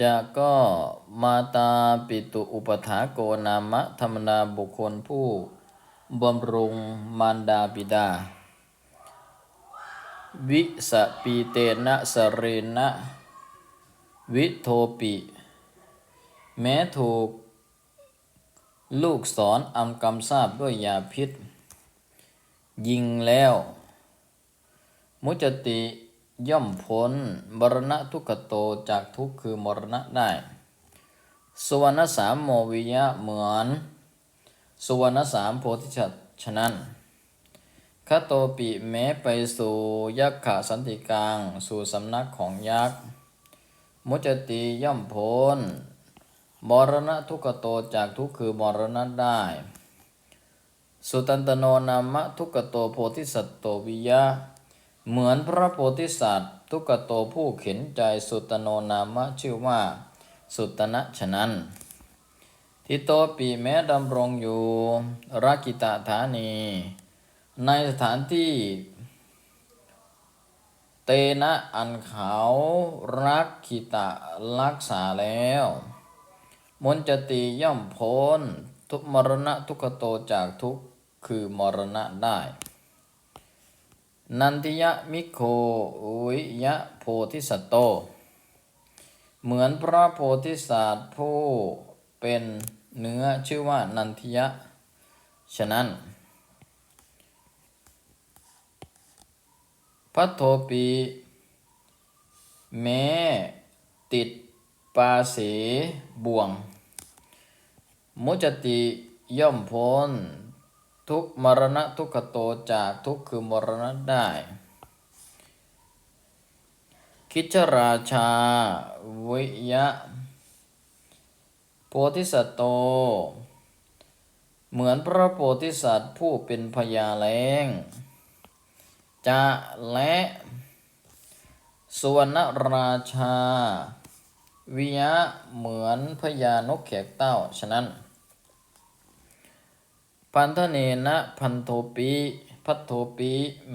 จะก็มาตาปิตุอุปถาโกนามะธรรมดาบุคคลผู้บำรุงมารดาบิดา วิสปีเตนะสเรนะ วิโทปิ แม้ถูก ลูกสอนอำกำทราบด้วยยาพิษ ยิงแล้ว มุจติ ย่อมพ้นมรณะทุกขโตจากทุกข์คือมรณะได้ สุวรรณสามโมวิยะเหมือน สุวรรณสามโพธิชัดฉะนั้นคโตปิแม้ไปสู่ยักขะสันติกลางสู่สำนักของยักษ์ มุจติย่อมพ้นมรณะทุกขโตจากทุกข์คือมรณะได้ สุตันตโนนามะทุกขโตโพธิสัตโตวิยะ เหมือนพระโพธิสัตว์ ทุกโตผู้เข็นใจสุตโนนามะชื่อว่า สุตนะฉะนั้น ทิโตปีแม้ดำรงอยู่รักิตาฐานี ในสถานที่ เตนะอันเขารักขิตะรักษาแล้ว มนจติย่อมพ้นทุกมรณะทุกโตจากทุกคือมรณะได้ นันทิยะมิโควิยะโพธิสัตโต เหมือนพระโพธิสัตว์ผู้เป็นเนื้อชื่อว่านันทิยะ ฉะนั้นพัทโทปีแม้ติดปาเสบ่วง มุจติย่อมพ้น ทุกมรณะทุกขโตจากทุกคือมรณะได้ คิชราชา วิยะ โพธิสัตโต เหมือนพระโพธิสัตว์ผู้เป็นพญาแลงจะและสุวรรณราชา วิยะเหมือนพญานกแขกเต้า ฉะนั้น พันธเนนะพันโทปีพัทโทปี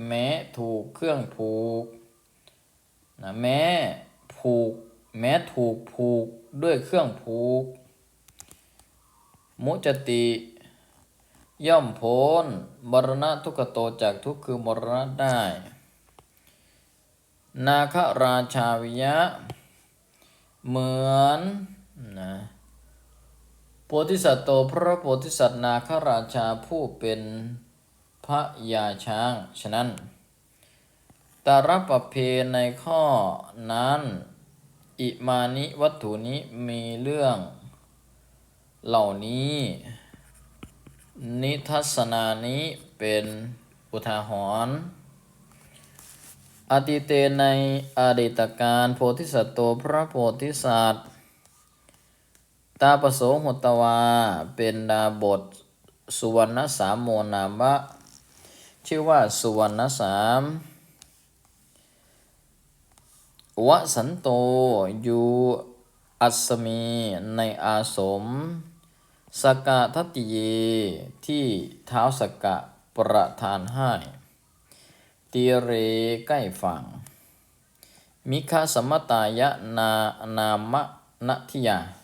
แม้ถูกเครื่องผูกนะแม้ผูก แม้ถูกผูกด้วยเครื่องผูก มุจติ ย่อมพ้นมรณะทุกขโตจากทุกข์คือมรณะได้ นาคราชาวิยะ เหมือนนะ โพธิสัตว์โตพระโพธิสัตว์นาคราชาผู้เป็นพระยาช้าง ฉะนั้น ตารับประเพในข้อนั้น อิมานิวัตถุนี้มีเรื่องเหล่านี้ นิทัศนานี้เป็นอุทาหรณ์อติเตในอดีตการโพธิสัตว์โตพระโพธิสัตว์ ตาประโสหุตวา เป็นดาบท สุวรรณสามโมนามะ ชื่อว่าสุวรรณสามวสันโตอยู่อัสมีในอาสม สกะทัตติเย ที่เท้าสกะประทานให้ตีเรใกล้ฝั่ง มิคาสมตายะนานามะนัทิยา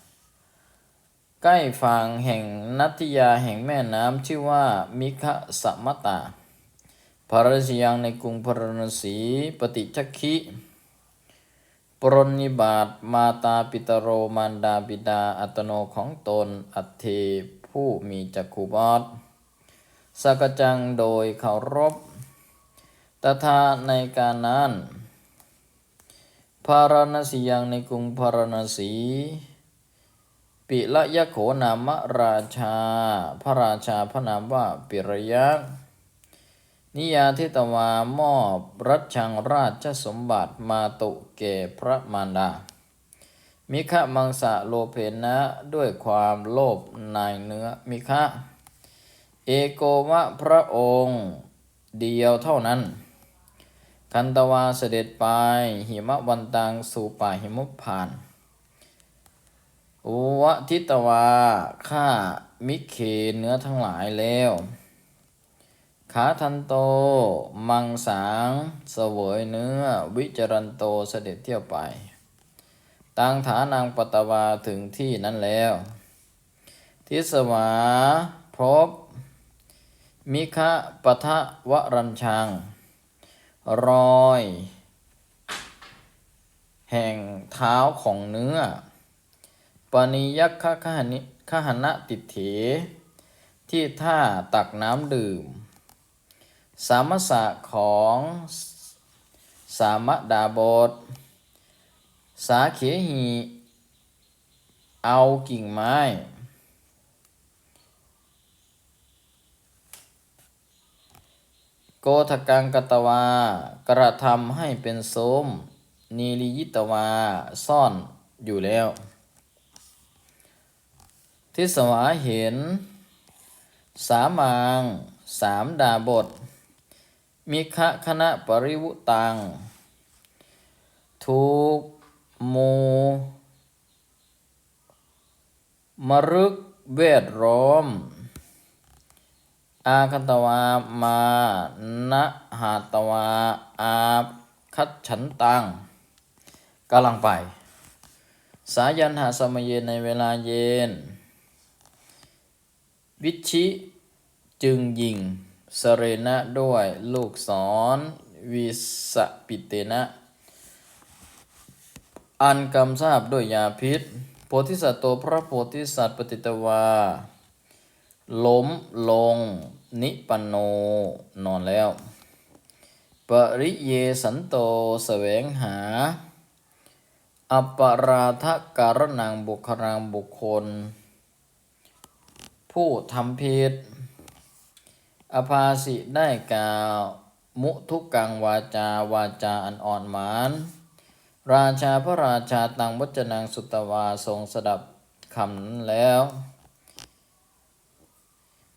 ใกล้ฝั่งแห่งนัตยาแห่งแม่น้ำชื่อว่ามิคสมตาพระราชยังในกรุงพระนศีปฏิชักขิปรนนิบาตมาตาปิตโรมารดาบิดาอัตโนของตนอัตเทผู้มีจักขุบอดสักจังโดยเคารพตถาในการนั้นพาราณสียังในกรุงพารณสี ปิละยะโขนามราชา พระราชาพระนามว่าปิระยะนิยาทิตวามอบรัชชังราชสมบัติมาตุเกพระมารดา มิคะมังสะโลเพนะด้วยความโลภในเนื้อมิคะเอโกวะพระองค์เดียวเท่านั้น คันตวาเสด็จไปหิมะวันตังสู่ป่าหิมุพาน วะทิตวาข้ามิเคเนื้อทั้งหลายแล้วขาทันโต มังสางเสวยเนื้อ วิจรันโตเสด็จเที่ยวไปตังฐานังปตวาถึงที่นั้นแล้ว ทิสวาพบ มิคะปะทะวรัญชัง รอย แห่งเท้าของเนื้อ ปณิยักขะขหนิขหณะติเถ ที่ท่าตักน้ำดื่ม สามสะของสามดาบท สาเขหี เอากิ่งไม้ โกทกังกตวา กระทำให้เป็นโสมนีลิยิตวา ซ่อนอยู่แล้ว ทิสวาเห็น สามางสามดาบท มิคะคณะปริวุตัง ทุกมูมรึกเวทร้อม อาคันตวามานะหาตวาอาคัดฉันตังกำลังไป สายันหาสมเยนในเวลาเย็น วิชิจึงยิงสเรณะด้วยลูกศรวิสปิเตนะ อันกำทราบด้วยยาพิษ โพธิสัตว์โตพระโพธิสัตว์ปฏิตวา ล้มลงนิปันโนนอนแล้ว ปริเยสันโตแสวงหาอปปราทการนังบุครังบุคคล ผู้ทำผิด อภาสิได้กล่าว มุทุกังวาจาวาจาอันอ่อนหมาน ราชาพระราชาตังวัจนังสุตวาทรงสดับคำนั้นแล้ว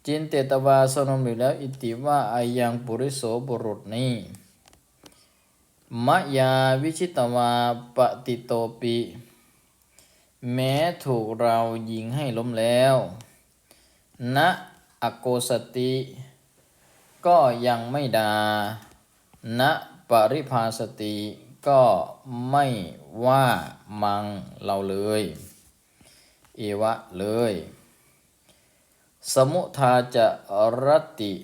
จินเตตวาสนมอยู่แล้วอิติว่าอายังปุริโสบุรุษนี้มะยาวิชิตวาปฏิโตปิ แม้ถูกเรายิงให้ล้มแล้ว ณอโกสติ ก็ยังไม่ดาณปริภาสติ ก็ไม่ว่ามังเราเลย เอวะเลย สมุทาจะรติ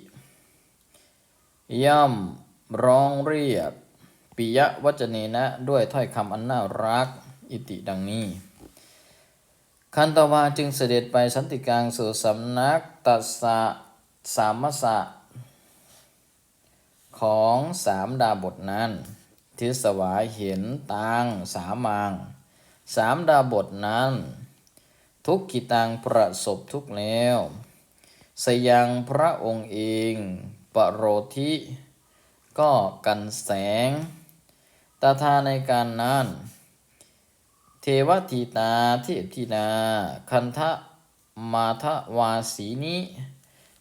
ย่อมร้องเรียกปิยวัจเนนะ ด้วยถ้อยคำอันน่ารัก อิติดังนี้ คันตวาจึงเสด็จไปสันติกลางสู่สำนักตัสสะสามสะ ของสามดาบทนั้น ทิสวายเห็นตางสามังสามดาบทนั้น ทุกขิตังประสบทุกแล้ว สยังพระองค์เองปโรธิก็กันแสงตาทาในการนั้น เทวทีตาเทพธิดาคันทะมาทวาสีนี้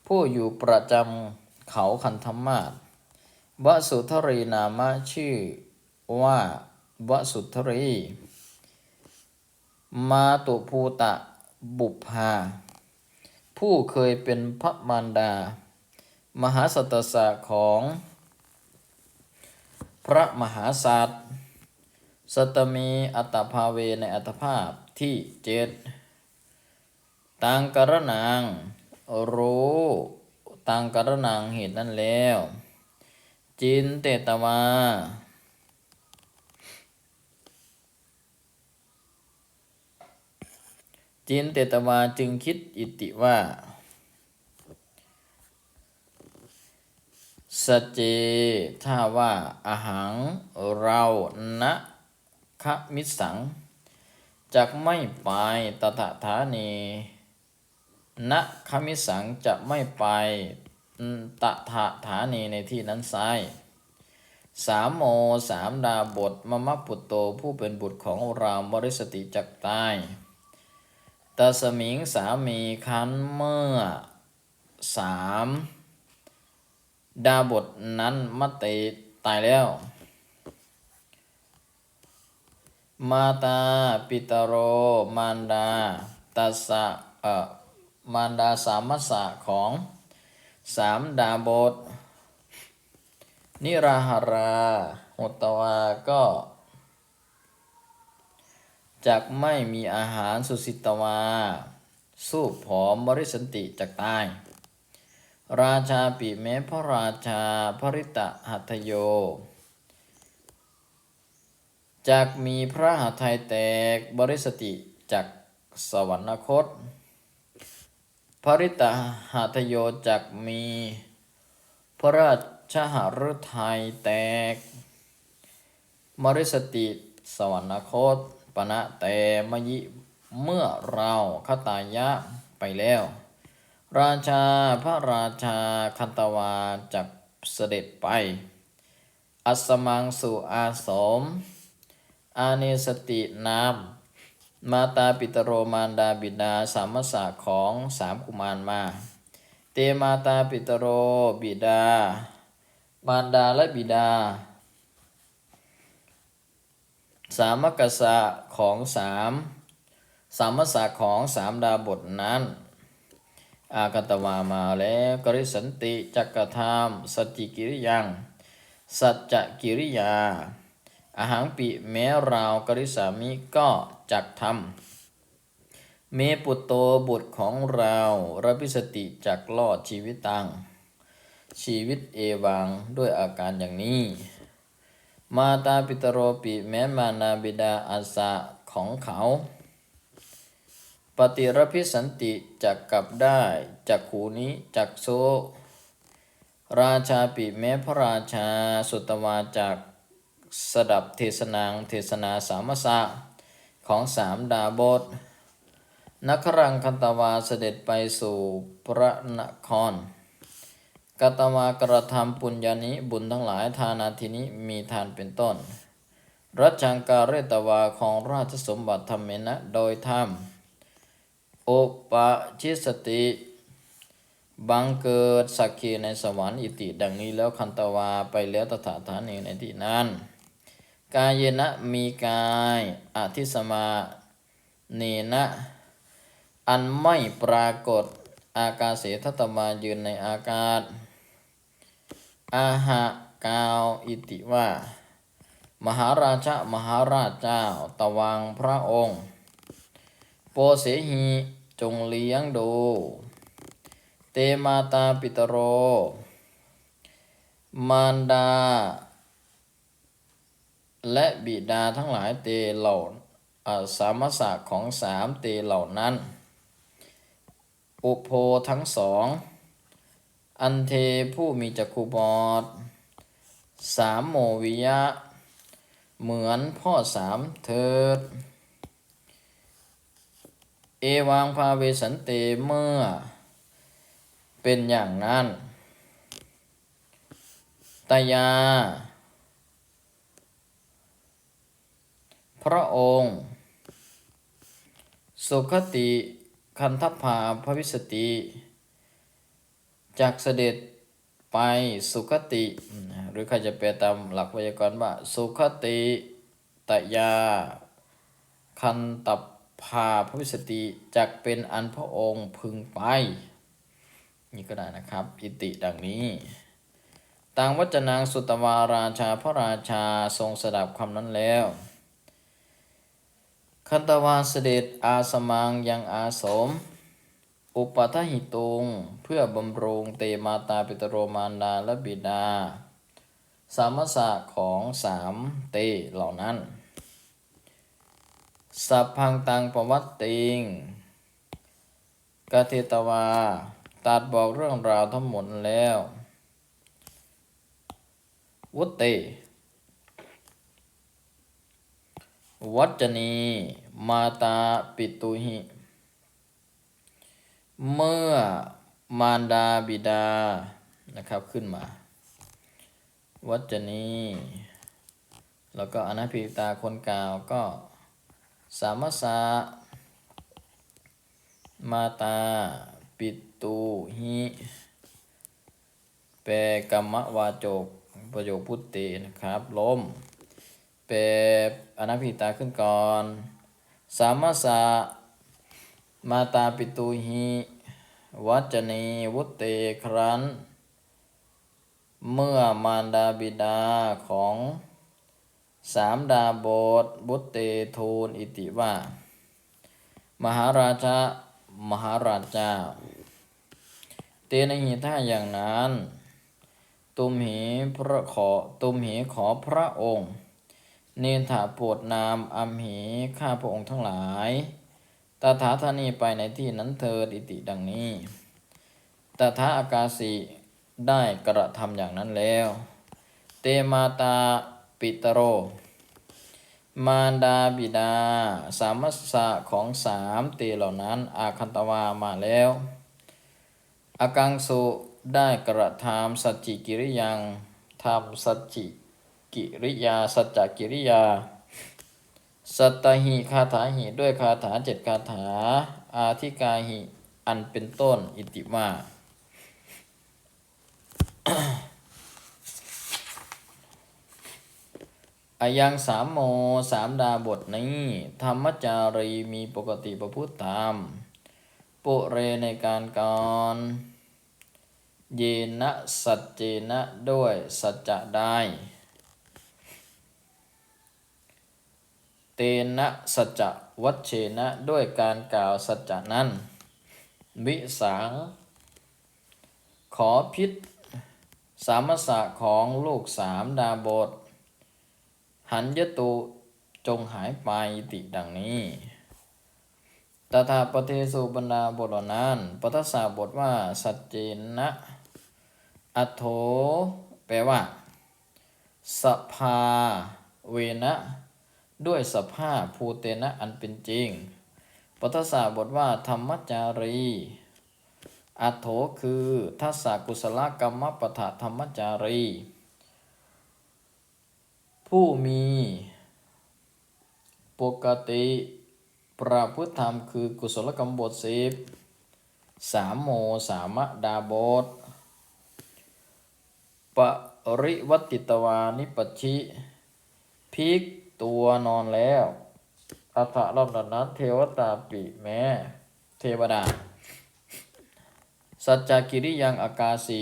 ผู้อยู่ประจำเขาคันธมาศวสุทรีนามะชื่อว่าวสุทรี มาตุภูตะบุพาผู้เคยเป็นพระมารดา มหาสัตสะของ พระมหาสัตว์ สตมีอัตภาเวในอัตภาพที่เจ็ดตังกรณังรู้ตังกรณังเหตุนั้นแล้ว จินเตตวาจินเตตวาจึงคิดอิติว่าสเจถ้าว่าอาหังเรานะ คะมิสังจักไม่ไปตถาฐานีนะคมิสังจะไม่ไปตถาฐานีในที่นั้นไซสามโมสามดาบทมมะปุตโตผู้เป็นบุตรของรามบริสติจักตายตาสมิงสามีคันเมื่อสามดาบทนั้นมติตายแล้ว มาตาปิตโร มารดาตัสสะเอ่อมารดาสามัสสะของสามดาบท นิราหาราหุตวาก็จากไม่มีอาหารสุสิตวา สู้ผอมบริสันติจากตาย ราชาปิแม้พระราชาพริตะหัตโย จากมีพระหทัยแตกบริสติจากสวรรคต พริตะหัตโยจากมี พระราชหฤทัยแตก มริสติสวรรคต ปณะแต่มยิเมื่อเราคตายะไปแล้ว ราชาพระราชาคันตวาจากเสด็จไป อัสมังสุอาสม อาเนสตินาม มาตาปิตโรมารดาบิดาสามสะของสามกุมารมา เตมาตาปิตโรบิดา มารดาและบิดา สามกษะของสามสามสะของสามดาบทนั้น อากตวามาแล้วกริสันติจักกธรรมสัจจิกิริยัง สัจจกิริยา อาหังปิแม้เรากริสามิก็จักทำเมปุตโตบุตรของเรารับพิสติจักลอดชีวิตตัง ชีวิตเอวังด้วยอาการอย่างนี้ มาตาปิตโรปิแม้มานาบิดาอาสะของเขา ปฏิรพิสันติจักกลับได้จักขูนี้จักโซ ราชาปิแม้พระราชาสุตวาจาก สดับเทศนางเทศนาสามสะของสามดาบทนักรังคันตวาเสด็จไปสู่พระนครกตวากระทำปุญญานิบุญทั้งหลายทานาทินี้มีทานเป็นต้น รัชังการเรตวาของราชสมบัติธรรมเนะโดยธรรมโอปะชิสติบังเกิดสักขีในสวรรค์อิติ ดังนี้แล้วคันตวาไปแล้วตถาฐานีในที่นั้น กายเยนะมีกายอธิสมาเนนะ อันไม่ปรากฏอากาเสทตมายืนในอากาศ อาหะกาวอิติว่า มหาราชมหาราชเจ้าตวังพระองค์ โปเสหีจงเลี้ยงดู เตมาตาปิตโร มารดา และบิดาทั้งหลายเตเหล่าอ่าสามสะของสามเตเหล่านั้น อุโพทั้งสอง อันเทผู้มีจักขุบอด สามโมวิยะ เหมือนพ่อสามเถิด เอวังพาเวสันเตเมื่อ เป็นอย่างนั้นตายา พระองค์ สุขติคันทพาพวิสติจากเสด็จไปสุขติ หรือใครจะแปลตามหลักไวยากรณ์ว่า สุขติตยา คันตพาพระวิสติจากเป็นอันพระองค์พึงไป นี่ก็ได้นะครับ อิติดังนี้ต่างวัจนางสุตวาราชาพระราชาทรงสดับคำนั้นแล้ว คันตวาเสด็จอาสมังยังอาสม อุปทหิตุง เพื่อบำรุงเตมาตาปิตโรมารดาและบิดา สามสะของสามเตเหล่านั้น สัพพังตังปวัตติงกเทตวาตัดบอกเรื่องราวทั้งหมดแล้ว วุตเต วัจนี มาตาปิตุหิ เมื่อมารดาบิดานะครับขึ้นมา วัจนี แล้วก็อนาภิตาคนกล่าวก็สามสะมาตาปิตุหิแปกรรมวาจกประโยคพุทตินะครับล้ม แปลอนาภิตาขึ้นก่อน สามสะมาตาปิตุหิวัจนีวุตเตครั้น เมื่อมารดาบิดาของสามดาบทบุตเตทูลอิติว่า มหาราชามหาราชาเตนหิถ้าอย่างนั้น ตุมเหพระขอตุมเหขอพระองค์ เนนถาโปรดนามอัมเหข้าพระองค์ทั้งหลาย ตถาธานีไปในที่นั้นเถิดอิติดังนี้ ตถาอากาศิได้กระทำอย่างนั้นแล้ว เตมาตาปิตโร มารดาบิดา สามัสสะของสามเตเหล่านั้น อาคันตวามาแล้วอากังสุได้กระทำสัจจิกิริยังทำสัจจิ กิริยา สัจจกิริยา สัตหิคาถาหิด้วยคาถาเจ็ดคาถา อาทิกาหิ อันเป็นต้นอิติมาอายังสามโมสามดาบทนี้ ธรรมจารีมีปกติประพฤติตาม ปุเรในการก่อนเยนะสัจเจนะด้วยสัจจะได้ เต นะสัจจะวัชเชนะด้วยการกล่าวสัจจะนั้น วิสังขอพิษ สามสะของลูกสามดาบท หันยตุจงหายไปติดังนี้ตถาปเทสุบรรดาบทเหล่านั้นปทัสสะบทว่าสัจเจนะอัโธแปลว่าสภาเวนะ ด้วยสภาพภูเตนะอันเป็นจริงปทัสสะบทว่าธรรมจารีอัโธคือทัสสะกุศลกรรมปทะธรรมจารี ผู้มีปกติประพฤติธรรมคือกุศลกรรมบทสิบสามโมสามดาบทปริวัติตวานิปัชชิพลิก ตัวนอนแล้วอัฐลำดับนั้นเทวตาปิแม้เทวดา สัจจกิริยังอากาศิ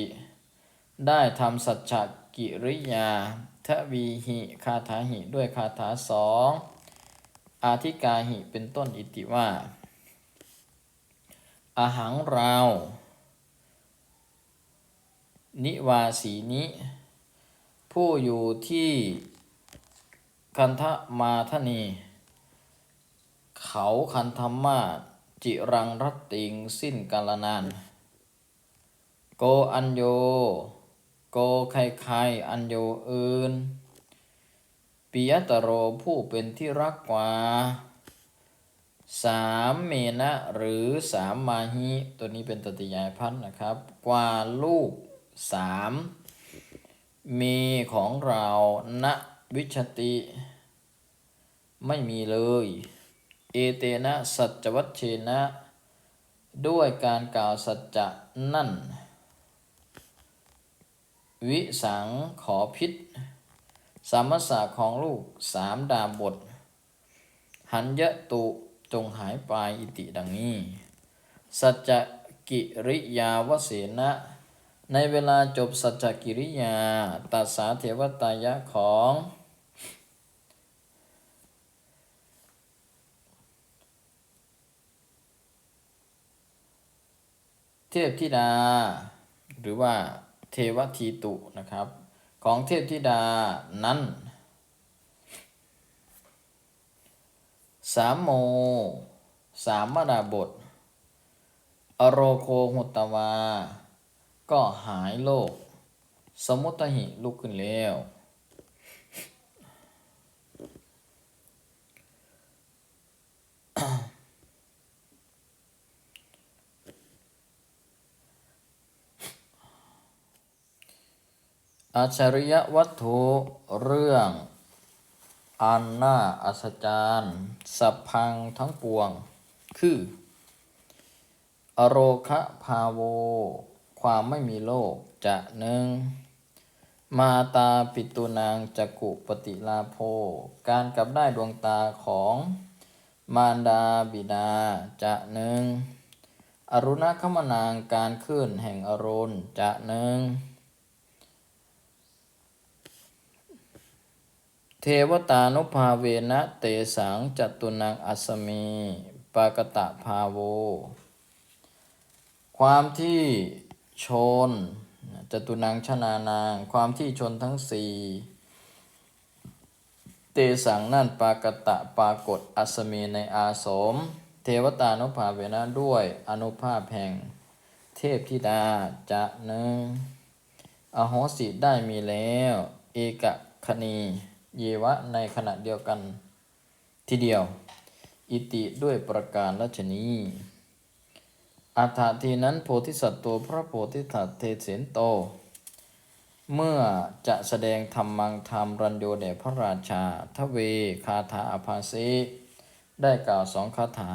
ได้ทำสัจจกิริยาทวีหิคาถาหิด้วยคาถาสองอาทิกาหิเป็นต้นอิติว่าอาหังเรา นิวาสีนิ ผู้อยู่ที่ คันธมาทนี เขาคันธมาจิรังรัตติงสิ้นกาลนาน โกอัญโย โกไคไคอัญโยอื่นปิยตโรผู้เป็นที่รักกว่า สามเมนะหรือสามมาหิตัวนี้เป็นตติยายพันนะครับ กว่าลูกสามมีของเราณ วิชติ ไม่มีเลย เอเตนะสัจวัชเชนะ ด้วยการกล่าวสัจจะนั่น วิสังขอพิษ สามสะของลูกสามดาบท หันยะตุจงหายไปอิติดังนี้ สัจจกิริยาวเสนะ ในเวลาจบสัจจกิริยาตัสสาเทวตายะของ เทพธิดา หรือว่าเทวทีตุนะครับ ของเทพธิดานั้นสามโม สามมดาบท อโรโคหุตวา ก็หายโลก สมุตหิลุกขึ้นแล้ว อัจฉริยวัตถุเรื่องอันน่าอัศจรรย์สัพพังทั้งปวง คือ อโรคะภาโว ความไม่มีโลกจะหนึ่ง มาตาปิตุนางจักกุปติลาโภ การกลับได้ดวงตาของมารดาบิดาจะหนึ่ง อรุณคมนางการขึ้นแห่งอรุณจะหนึ่ง เทวตานุภาเวนะเตสังจตุนังอัสมี ปากตะภาโว ความที่ชนจตุนังชนานาง ความที่ชนทั้งสี่เตสังนั่นปากตะปรากฏอัสมีในอาสม เทวตานุภาเวนะด้วยอนุภาพแห่ง เทพธิดาจะหนึ่งอโหสิได้มีแล้ว เอกคณี เยวะในขณะเดียวกันทีเดียว อิติด้วยประการรัชนีอัฏฐทีนั้นโพธิสัตว์ตัวพระโพธิสัตว์เทเสนโต เมื่อจะแสดงธรรมังธรรมรัญโยแด่พระราชา ทเว คาถาอภาสิได้กล่าวสองคาถา